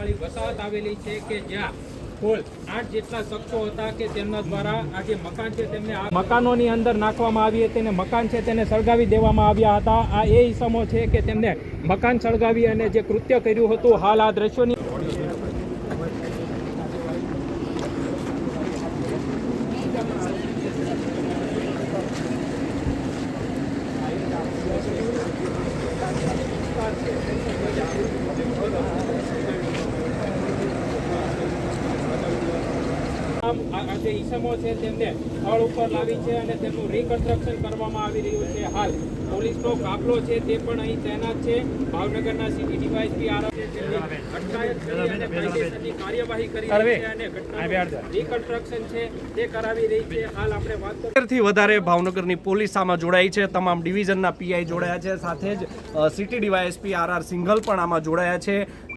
ખાલી વસાહત આવેલી છે કે જ્યાં કુલ આઠ જેટલા શખ્સો હતા કે તેમના દ્વારા આ જે મકાન છે તેમને મકાનોની અંદર નાખવામાં આવી હતી અને મકાન છે તેને સળગાવી દેવામાં આવ્યા હતા. આ એ ઈસમો છે કે તેમને મકાન સળગાવી અને જે કૃત્ય કર્યું હતું, હાલ આ દ્રશ્યોની આમ આ જે ઈસમો છે તેમને સ્થળ ઉપર લાવી છે અને તેમનું રિકન્સ્ટ્રક્શન કરવામાં આવી રહ્યું છે હાલ. પોલીસનો કાફલો છે તે પણ અહીં તૈનાત છે. ભાવનગરના સિટી ડીવાયસપી આર છે તેમની અટકાયત કરી અને કાયદેસરની કાર્યવાહી કરી રહી છે અને ઘટનાનું રિકન્સ્ટ્રક્શન છે તે કરાવી રહી છે. હાલ આપણે વાતથી વધારે ભાવનગરની પોલીસ આમાં જોડાઈ છે. તમામ ડિવિઝનના પીઆઈ જોડાયા છે. સાથે જ city DYSP R R Singhal પણ આમાં જોડાયા છે.